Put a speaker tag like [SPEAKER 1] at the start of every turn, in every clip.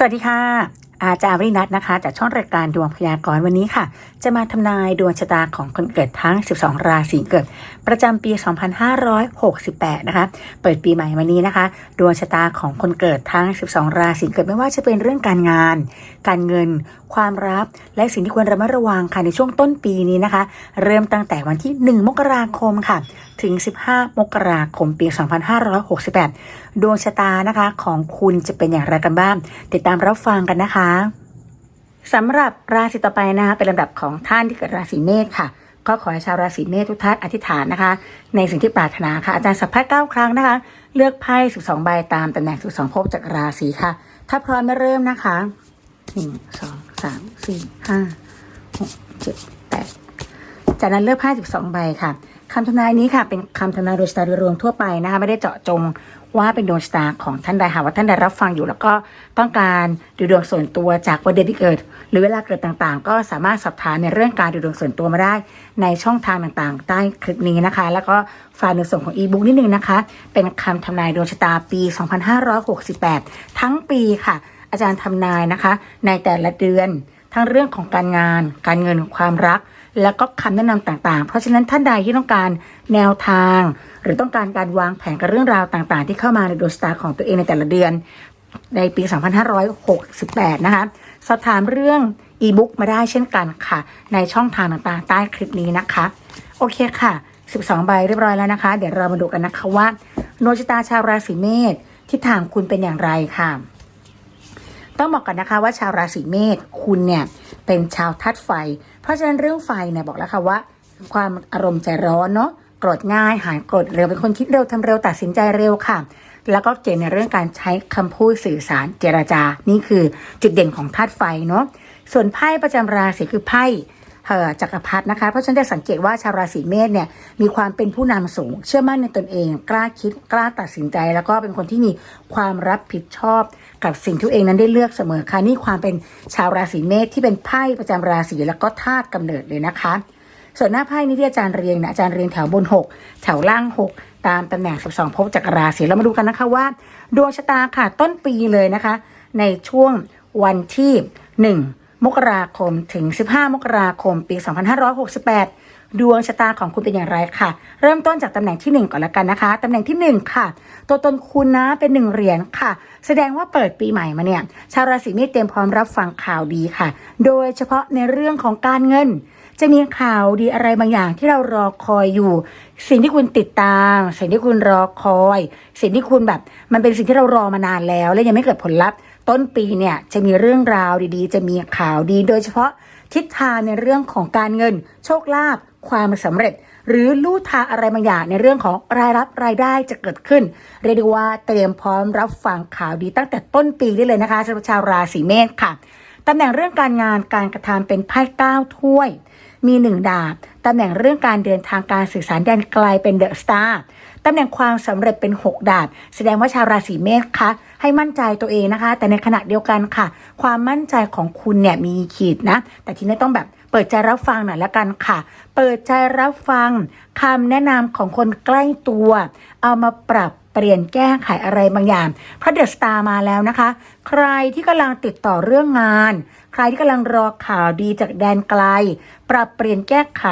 [SPEAKER 1] สวัสดีค่ะ อาจารย์วินัทนะคะ จากช่องรายการดวงพยากรณ์วันนี้ค่ะ จะมาทำนายดวงชะตาของคนเกิดทั้ง 12 ราศีเกิด ประจำปี 2568 นะคะ เปิดปีใหม่มานี้นะคะ ดวงชะตาของคนเกิดทั้ง 12 ราศีเกิดไม่ว่าจะเป็นเรื่องการงาน การเงิน ความรักและสิ่งที่ควรระมัดระวังค่ะในช่วงต้นปีนี้นะคะ เริ่มตั้งแต่วันที่ 1 มกราคมค่ะ ถึง 15 มกราคมปี 2568 ดวงชะตานะคะของคุณจะเป็นอย่างไรกันบ้าง ติดตามรับฟังกันนะคะสำหรับราศีต่อไปนะคะเป็นลำดับของท่านที่เกิดราศีเมษค่ะก็ขอให้ชาวราศีเมษทุกท่านอธิษฐานนะคะ ในสิ่งที่ปรารถนาค่ะอาจารย์สัพพะเก้าครั้งนะคะ เลือกไพ่12ใบตามตำแหน่ง12ภพจากราศีค่ะ ถ้าพร้อมมาเริ่มนะคะหนึ่งสองสามสี่ห้าหกเจ็ดแปดจากนั้นเลือกไพ่12ใบค่ะ คำทำนายนี้ค่ะ เป็นคำทำนายโดยชะตาโดยรวมทั่วไปนะคะไม่ได้เจาะจงว่าเป็นดวงชะตาของท่านใดหากว่าท่านใดรับฟังอยู่ แล้วก็ต้องการดูดวงส่วนตัวจากวันเดือนที่เกิด หรือเวลาเกิดต่างๆ ก็สามารถสอบถามในเรื่องการดูดวงส่วนตัวมาได้ ในช่องทางต่างๆ ใต้คลิปนี้นะคะ แล้วก็ฝากในส่วนของอีบุ๊กนิดนึงนะคะ เป็นคำทำนายดวงชะตาปี 2568 ทั้งปีค่ะ อาจารย์ทำนายนะคะ ในแต่ละเดือนทั้งเรื่องของการงาน การเงินความรัก แล้วก็คำแนะนำต่างๆ เพราะฉะนั้นท่านใดที่ต้องการแนวทาง หรือต้องการการวางแผนกับเรื่องราวต่างๆ ที่เข้ามาในดวงชะตาของตัวเองในแต่ละเดือน ในปี 2568 นะคะสอบถามเรื่องอีบุ๊กมาได้เช่นกันค่ะ ในช่องทางต่างๆ ใต้คลิปนี้นะคะ โอเคค่ะ 12 ใบเรียบร้อยแล้วนะคะ เดี๋ยวเรามาดูกันนะคะว่าดวงชตาชาวราศีเมษทิศทางคุณเป็นอย่างไรค่ะ ต้องบอกกันนะคะว่าชาวราศีเมษคุณเนี่ย เป็นชาวธาตุไฟ เพราะฉะนั้นเรื่องไฟเนี่ยบอกแล้วค่ะว่า ความอารมณ์ใจร้อนเนาะโกรธง่ายหายโกรธเร็วเป็นคนคิดเร็วทำเร็วตัดสินใจเร็วค่ะ แล้วก็เก่งในเรื่องการใช้คำพูดสื่อสารเจรจา นี่คือจุดเด่นของธาตุไฟเนาะส่วนไพ่ประจำราศีคือไพ่ จักรพรรดินะคะ เพราะฉะนันได้สังเกตว่าชาวราศีเมษเนี่ยมีความเป็นผู้นำสูง เชื่อมั่นในตนเอง กล้าคิดกล้าตัดสินใจ แล้วก็เป็นคนที่มีความรับผิดชอบกับสิ่งที่ตัวเองนั้นได้เลือกเสมอค่ะนี่ความเป็นชาวราศีเมษที่เป็นไพ่ประจำราศีแล้วก็ธาตุกำเนิดเลยนะคะส่วนหน้าไพ่นี้ที่อาจารย์เรียงนี่ยอาจารย์เรียงแถวบน 6 แถวล่าง 6 ตามตำแหน่ง 12ภพจากราศีเรามาดูกันนะคะว่า ดวงชะตาค่ะต้นปีเลยนะคะ ในช่วงวันที่ 1 มกราคมถึง 15 มกราคม ปี 2568 ดวงชะตาของคุณเป็นอย่างไรค่ะ เริ่มต้นจากตำแหน่งที่ 1 ก่อนละกันนะคะ ตำแหน่งที่ 1 ค่ะ ตัวตนคุณนะเป็นหนึ่งเหรียญค่ะ แสดงว่าเปิดปีใหม่มาเนี่ย ชาวราศีเมษเตรียมพร้อมรับฟังข่าวดีค่ะ โดยเฉพาะในเรื่องของการเงิน จะมีข่าวดีอะไรบางอย่างที่เรารอคอยอยู่ สิ่งที่คุณติดตาม สิ่งที่คุณรอคอย สิ่งที่คุณแบบ มันเป็นสิ่งที่เรารอมานานแล้ว และยังไม่เกิดผลลัพธ์ ต้นปีเนี่ยจะมีเรื่องราวดีๆ จะมีข่าวดี โดยเฉพาะทิศทางในเรื่องของการเงิน โชคลาภความสำเร็จ หรือลู่ทางอะไรบางอย่างในเรื่องของรายรับรายได้จะเกิดขึ้น เรียกได้ว่าเตรียมพร้อมรับฟังข่าวดีตั้งแต่ต้นปีได้เลยนะคะสำหรับชาวราศีเมษค่ะตำแหน่งเรื่องการงานการกระทำเป็นไพ่เก้าถ้วย มีหนึ่งดาบตำแหน่งเรื่องการเดินทางการสื่อสารแดนไกลเป็นเดอะสตาร์ตำแหน่งความสำเร็จเป็น 6 ดาบ แสดงว่าชาวราศีเมษคะให้มั่นใจตัวเองนะคะ แต่ในขณะเดียวกันค่ะ ความมั่นใจของคุณเนี่ยมีขีดนะ แต่ทีนี้ต้องแบบเปิดใจรับฟังหน่อยละกันค่ะ เปิดใจรับฟังคำแนะนำของคนใกล้ตัว เอามาปรับเปลี่ยนแก้ไขอะไรบางอย่างเพราะเดอะสตาร์มาแล้วนะคะ ใครที่กำลังติดต่อเรื่องงาน รที่กำลังรอข่าวดีจากแดนไกล ปรับเปลี่ยนแก้ไข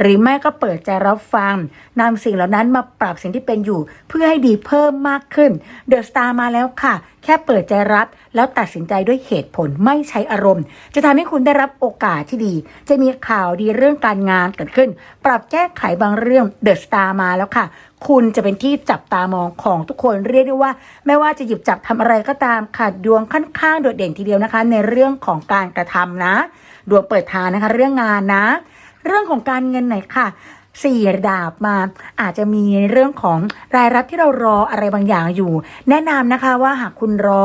[SPEAKER 1] หรือไม่ก็เปิดใจรับฟังนำสิ่งเหล่านั้นมาปรับสิ่งที่เป็นอยู่ เพื่อให้ดีเพิ่มมากขึ้น เดอะสตาร์มาแล้วค่ะ แค่เปิดใจรับ แล้วตัดสินใจด้วยเหตุผลไม่ใช้อารมณ์ จะทำให้คุณได้รับโอกาสที่ดี จะมีข่าวดีเรื่องการงานเกิดขึ้น ปรับแก้ไขบางเรื่องเดอะสตาร์มาแล้วค่ะคุณจะเป็นที่จับตามองของทุกคนเรียกได้ว่า ไม่ว่าจะหยิบจับทำอะไรก็ตามค่ะดวงค่อนข้างโดดเด่นทีเดียวนะคะ ในเรื่องของการการกระทำนะ ดวงเปิดทางนะคะ เรื่องงานนะ เรื่องของการเงินหน่อยค่ะสี่ดาบมาอาจจะมีเรื่องของรายรับที่เรารออะไรบางอย่างอยู่ แนะนำนะคะว่าหากคุณรอ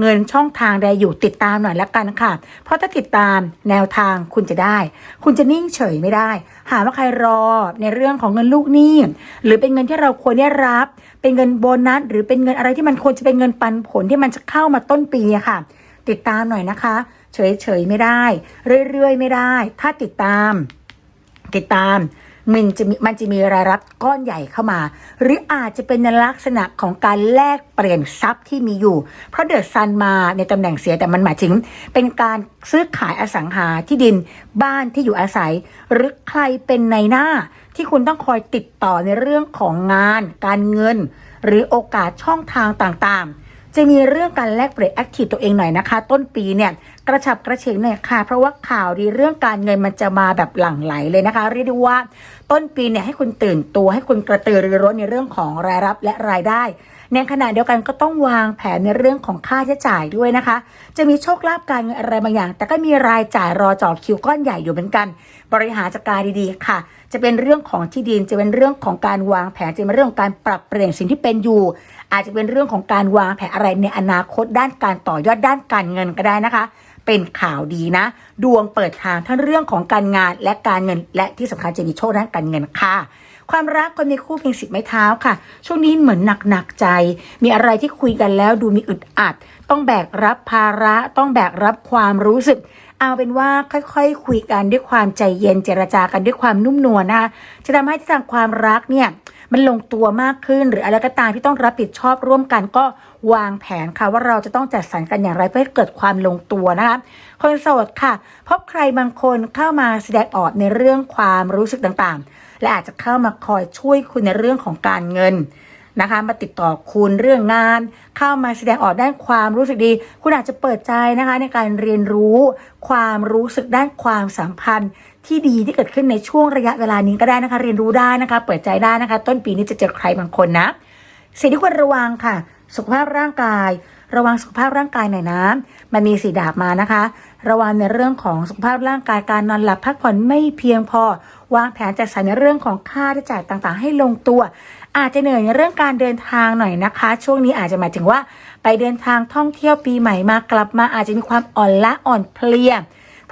[SPEAKER 1] เงินช่องทางใดอยู่ติดตามหน่อยละกันค่ะ เพราะถ้าติดตามแนวทางคุณจะได้ คุณจะนิ่งเฉยไม่ได้ หาว่าใครรอในเรื่องของเงินลูกหนี้หรือเป็นเงินที่เราควรได้รับ เป็นเงินโบนัสหรือเป็นเงินอะไรที่มันควรจะเป็นเงินปันผลที่มันจะเข้ามาต้นปีค่ะ ติดตามหน่อยนะคะ เฉยๆไม่ได้ เรื่อยๆไม่ได้ ถ้าติดตาม ติดตามมันจะมีมันจะมีรายรับก้อนใหญ่เข้ามา หรืออาจจะเป็นในลักษณะของการแลกเปลี่ยนทรัพย์ที่มีอยู่ เพราะเดอะซันมาในตำแหน่งเสียแต่มันหมายถึง เป็นการซื้อขายอสังหาที่ดินบ้านที่อยู่อาศัย หรือใครเป็นในหน้าที่คุณต้องคอยติดต่อในเรื่องของงาน การเงิน หรือโอกาสช่องทางต่างๆ จะมีเรื่องการแลกเปลี่ยนแอคทีฟตัวเองหน่อยนะคะ ต้นปีเนี่ยกระฉับกระเฉงหน่อยค่ะ เพราะว่าข่าวดีเรื่องการเงินมันจะมาแบบหลั่งไหลเลยนะคะ เรียกได้ว่า ต้นปีเนี่ยให้คุณตื่นตัวให้คุณกระตือรือร้นในเรื่องของรายรับและรายได้ ในขณะเดียวกันก็ต้องวางแผนในเรื่องของค่าใช้จ่ายด้วยนะคะ จะมีโชคลาภการเงินอะไรบางอย่าง แต่ก็มีรายจ่ายรอจ่อคิวก้อนใหญ่อยู่เหมือนกัน บริหารจัดการดีๆค่ะ จะเป็นเรื่องของที่ดินจะเป็นเรื่องของการวางแผนจะเป็นเรื่องของการปรับเปลี่ยนสิ่งที่เป็นอยู่ อาจจะเป็นเรื่องของการวางแผนอะไรในอนาคตด้านการต่อยอดด้านการเงินก็ได้นะคะ เป็นข่าวดีนะ ดวงเปิดทางทั้งเรื่องของการงานและการเงินและที่สำคัญจะมีโชคด้านการเงินค่ะ ความรักคนมีคู่เพียงสิบไม้เท้าค่ะ ช่วงนี้เหมือนหนักหนักใจ มีอะไรที่คุยกันแล้วดูมีอึดอัด ต้องแบกรับภาระ ต้องแบกรับความรู้สึก เอาเป็นว่าค่อยๆคคุยกันด้วยความใจเย็นเจรจากันด้วยความนุ่มนวลนะคะจะทำให้ทางความรักเนี่ยมันลงตัวมากขึ้น หรืออะไรก็ตามที่ต้องรับผิดชอบร่วมกันก็วางแผนค่ะ ว่าเราจะต้องจัดสรรกันอย่างไรเพื่อให้เกิดความลงตัวนะคะคนโสดค่ะ พบใครบางคนเข้ามาแสดงออกในเรื่องความรู้สึกต่างๆ และอาจจะเข้ามาคอยช่วยคุณในเรื่องของการเงิน นะคะ มาติดต่อคุณเรื่องงาน เข้ามาแสดงออกด้านความรู้สึกดี คุณอาจจะเปิดใจนะคะ ในการเรียนรู้ความรู้สึกด้านความสัมพันธ์ที่ดีที่เกิดขึ้นในช่วงระยะเวลานี้ก็ได้นะคะ เรียนรู้ได้นะคะ เปิดใจได้นะคะ ต้นปีนี้จะเจอใครบางคนนะสิ่งที่ควรระวังค่ะ สุขภาพร่างกาย ระวังสุขภาพร่างกายหน่อยนะ มันมีสีดาบมานะคะ ระวังในเรื่องของสุขภาพร่างกายการนอนหลับพักผ่อนไม่เพียงพอ วางแผนจัดสรรในเรื่องของค่าใช้จ่ายต่างๆ ให้ลงตัว อาจจะเหนื่อยในเรื่องการเดินทางหน่อยนะคะ ช่วงนี้อาจจะหมายถึงว่า ไปเดินทางท่องเที่ยวปีใหม่มากลับมาอาจจะมีความอ่อนละอ่อนเพลีย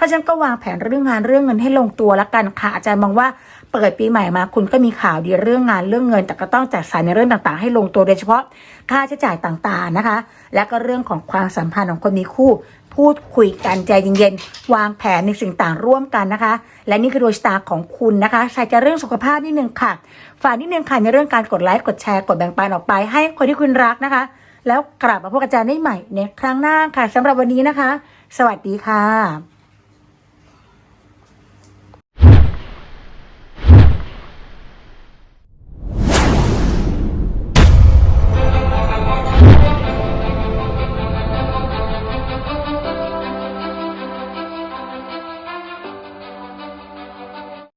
[SPEAKER 1] ราะฉะนั้นก็วางแผนเรื่องงานเรื่องเงินให้ลงตัวละกันค่ะอาจารย์มองว่าเปิดปีใหม่มา คุณก็มีข่าวดีเรื่องงานเรื่องเงิน แต่ก็ต้องจัดสรรในเรื่องต่างๆ ให้ลงตัวโดยเฉพาะค่าใช้จ่ายต่างๆนะคะ และก็เรื่องของความสัมพันธ์ของคนมีคู่พูดคุยกันใจเย็นๆ วางแผนในสิ่งต่างร่วมกันนะคะ และนี่คือดวงชะตาของคุณนะคะใส่ใจเรื่องสุขภาพนิดนึงค่ะ ฝากนิดนึงค่ะในเรื่องการกดไลค์ กดแชร์ กดแบ่งปันออกไป ให้คนที่คุณรักนะคะ แล้วกลับมาพบกับอาจารย์ได้ใหม่ในครั้งหน้าค่ะสำหรับวันนี้นะคะ สวัสดีค่ะ